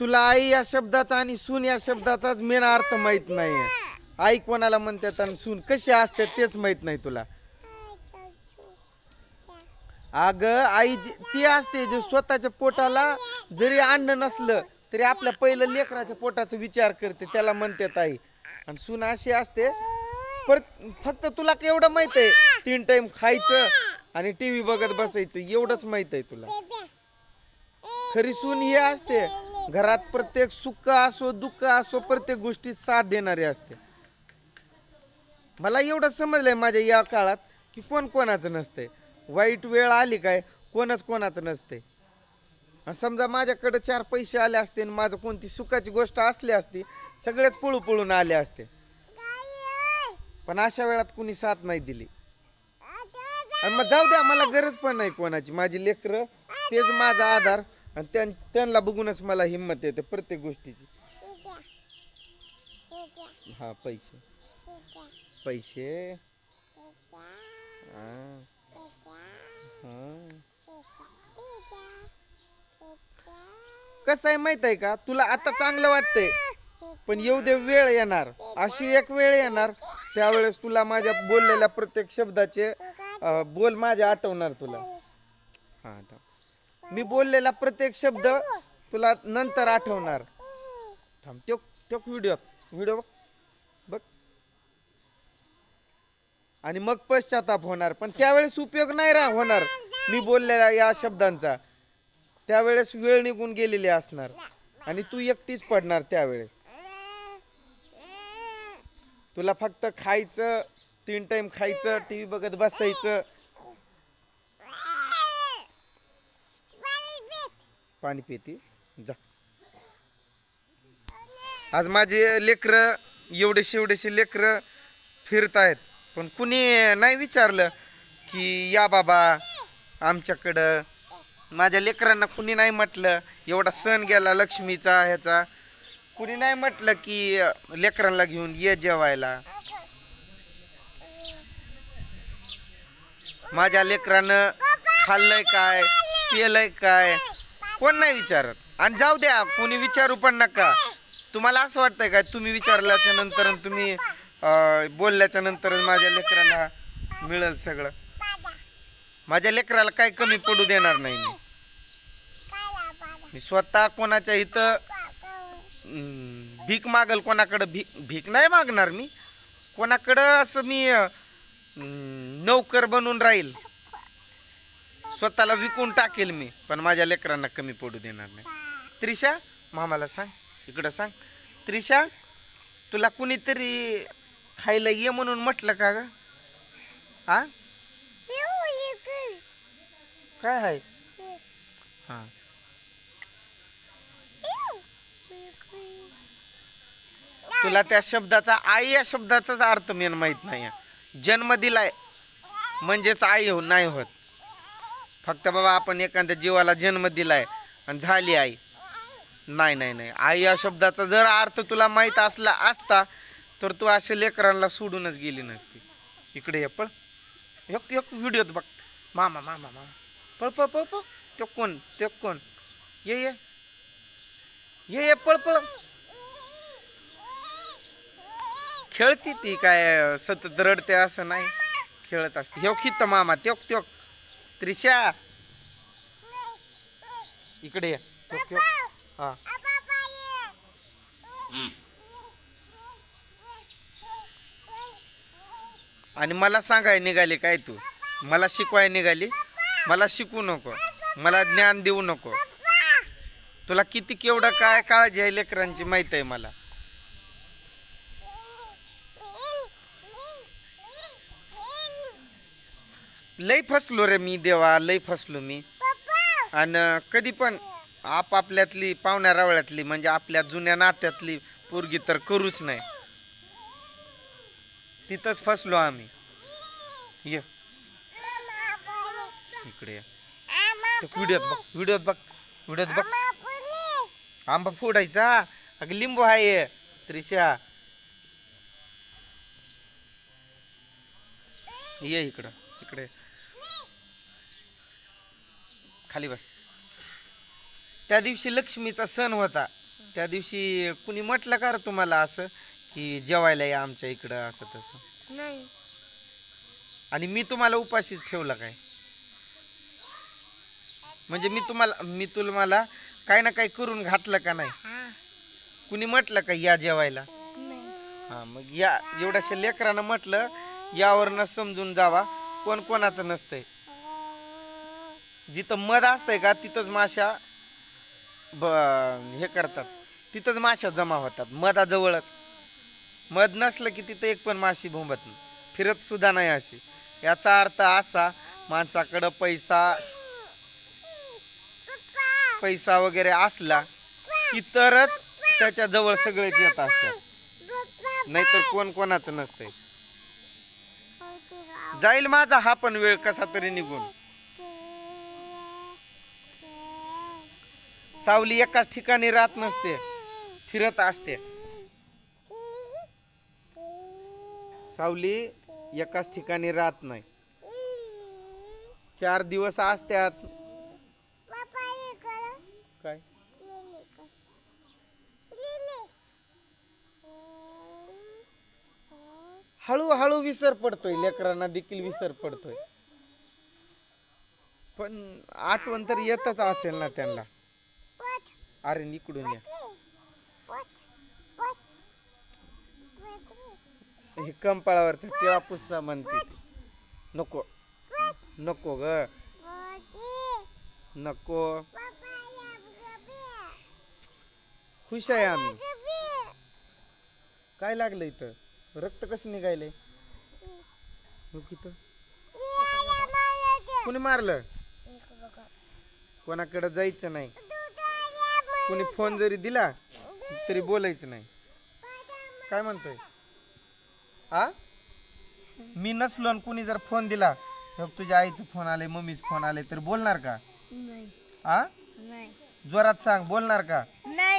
तुला आई या शब्दाचा आणि सून या शब्दाचाच मेन अर्थ माहीत नाही आई कोणाला म्हणतात आणि सून कशी असते तेच माहीत नाही तुला. अग आई जी- ती असते जे स्वतःच्या पोटाला जरी अन्न नसलं तरी आपल्या पहिलं लेकराच्या पोटाचा विचार करते त्याला म्हणतात आई आणि सून अशी असते पर फक्त तुला केवढं माहीत आहे? तीन टाइम खायचं आणि टीव्ही बघत बसायचं एवढंच माहीत आहे तुला. खरी सून ही असते घरात प्रत्येक सुख असो दुःख असो प्रत्येक गोष्टीत साथ देणारी असते. मला एवढं समजलंय माझ्या या काळात की कोण कोणाचं नसतंय. वाईट वेळ आली काय कोणच कोणाचं नसते समजा माझ्याकडे चार पैसे आले असते आणि माझं कोणती सुखाची गोष्ट असली असती सगळेच पळू पळून आले असते. पण अशा वेळात कुणी साथ नाही दिली. आणि मग जाऊ द्या मला गरज पण नाही कोणाची. माझी लेकरं तेच माझा आधार. आणि त्यां- त्यांना बघूनच मला हिंमत येते प्रत्येक गोष्टीची. हा पैसे. पैसे. हा, कसं आहे माहीत आहे का? तुला आता चांगलं वाटतंय पण येऊ दे वेळ येणार. अशी एक वेळ येणार त्यावेळेस तुला माझ्या बोललेल्या प्रत्येक शब्दाचे बोल माझे आठवणार तुला. हा मी बोललेला प्रत्येक शब्द तुला नंतर आठवणार. थांब त्यो त्यो व्हिडिओ व्हिडिओ बघ. बघ. आणि मग पश्चाताप होणार पण त्यावेळेस उपयोग नाही रा होणार. मी बोललेल्या या शब्दांचा. त्यावेळेस वेळ निघून गेलेली असणार. आणि तू एकटीच पडणार त्यावेळेस. तुला फक्त खायचं तीन टाइम खायचं टी व्ही बघत बसायचं पाणी पिती. जा. आज माझे लेकरं एवढेशे एवढेशे लेकरं फिरत आहेत. पण कुणी नाही विचारलं की या बाबा आमच्याकडं माझ्या लेकरांना कुणी नाही म्हटलं एवढा सण गेला लक्ष्मीचा ह्याचा. कुणी नाही म्हटलं की लेकरांना घेऊन ये जेवायला. माझ्या लेकरानं खाल्लंय काय पिलंय काय? कोण नाही विचारत? आणि जाऊ द्या कोणी विचारू पण नका. तुम्हाला असं वाटतंय काय तुम्ही विचारल्याच्या नंतर तुम्ही बोलल्याच्या नंतर माझ्या लेकरांना मिळेल सगळं? माझ्या लेकराला काय कमी पडू देणार नाही मी. मी स्वतः कोणाच्या इथं भीक मागल कोणाकडं? भीक भीक नाही मागणार मी. कोणाकडं असं मी नोकर बनून राहील. स्वतःला विकून टाकेल मी पण माझ्या लेकरांना कमी पडू देणार नाही. त्रिशा मामाला सांग इकडं सांग. त्रिशा तुला कुणीतरी खायला ये म्हणून म्हटलं का ग? हा काय आहे हां. तुला त्या शब्दाचा आई या शब्दाचाच अर्थ मेन माहीत नाही जन्म दिलाय म्हणजेच आई हो नाही होत. फक्त बाबा आपण एखाद्या जीवाला जन्म दिलाय आणि झाली आई. नाही नाही नाही. आई या शब्दाचा जर अर्थ तुला माहीत असला असता तर तू असे लेकरांना सोडूनच गेली नसती. इकडे ये पळ. एक एक व्हिडिओत बघ. मामा मामा मामा. पळ पळ पळ पळ. तो कोण? तो कोण? ये ये. ये ये पळ पळ. खेळती ती काय सतत रडते असं नाही. खेळत असते. ह्यो खित्त मामा त्योक त्योक त्रिशा. इकडे ये. त्योक हा. आणि मला सांगाय निघाली काय तू? मला शिकवाय निघाली. मला शिकू नको. मला ज्ञान देऊ नको. तुला किती केवढं काय काळजी आहे लेकरांची माहीत आहे मला. लई फसलो रे मी देवा लई फसलो मी. आणि कधी पण आपापल्यातली पाहुण्या रावळ्यातली म्हणजे आपल्या जुन्या नात्यातली पोरगी तर करूच नाही. तिथंच फसलो आम्ही. ये. इकडे ये. व्हिडिओत बघ व्हिडिओत बघ व्हिडिओत बघ. आंबा फोडायचा. अगं लिंबू आहे त्रिशा. ये इकडं इकडे खाली बस. त्या दिवशी लक्ष्मीचा सण होता. त्या दिवशी कुणी म्हटलं का रे तुम्हाला असं की जेवायला या आमच्या इकडं असं तसं? नाही. आणि मी तुम्हाला उपाशीच ठेवलं काय? म्हणजे मी तुम्हाला मी तुम्हाला काही ना काही करून घातलं का नाही? हा. कुणी म्हटलं का या जेवायला? नाही. हा मग या एवढ्याशा लेकरानं म्हटलं यावरनं समजून जावा कोण कोणाचं नसतंय. जिथं मध असतंय का तिथंच माशा ब हे करतात. तिथंच माशा जमा होतात मधाजवळच. मध नसलं की तिथं एक पण माशी भोंबत नाही. फिरत सुद्धा नाही अशी. याचा अर्थ असा माणसाकडं पैसा पैसा वगैरे असला की तरच त्याच्याजवळ सगळेच येत असतात. नाहीतर कोण कोणाचं नसतंय. जाईल माझा हा पण वेळ कसा तरी निघून. सावली एकाच ठिकाणी राहत नसते फिरत असते. सावली एकाच ठिकाणी राहत नाही. चार दिवस असत्यात. काय? हळूहळू विसर पडतोय लेकरांना देखील विसर पडतोय. पण आठवण तर येतच असेल ना त्यांना. अरे इकडून या. हे कंपाळावरच तेव्हा पुसता म्हणते. नको. नको ग. नको. खुश आहे आम्ही. काय लागलं इथं? रक्त कसं निघायलंय? कुणी इथं. मारलं? कोणाकडे जायचं नाही. कोणी फोन जरी दिला तरी बोलायचं नाही. काय म्हणतोय? आ? मी नसलो आणि कुणी जर फोन दिला तर तुझ्या आईचं फोन आले मम्मीच फोन आले तर बोलणार का? आ? जोरात सांग बोलणार का? नाही.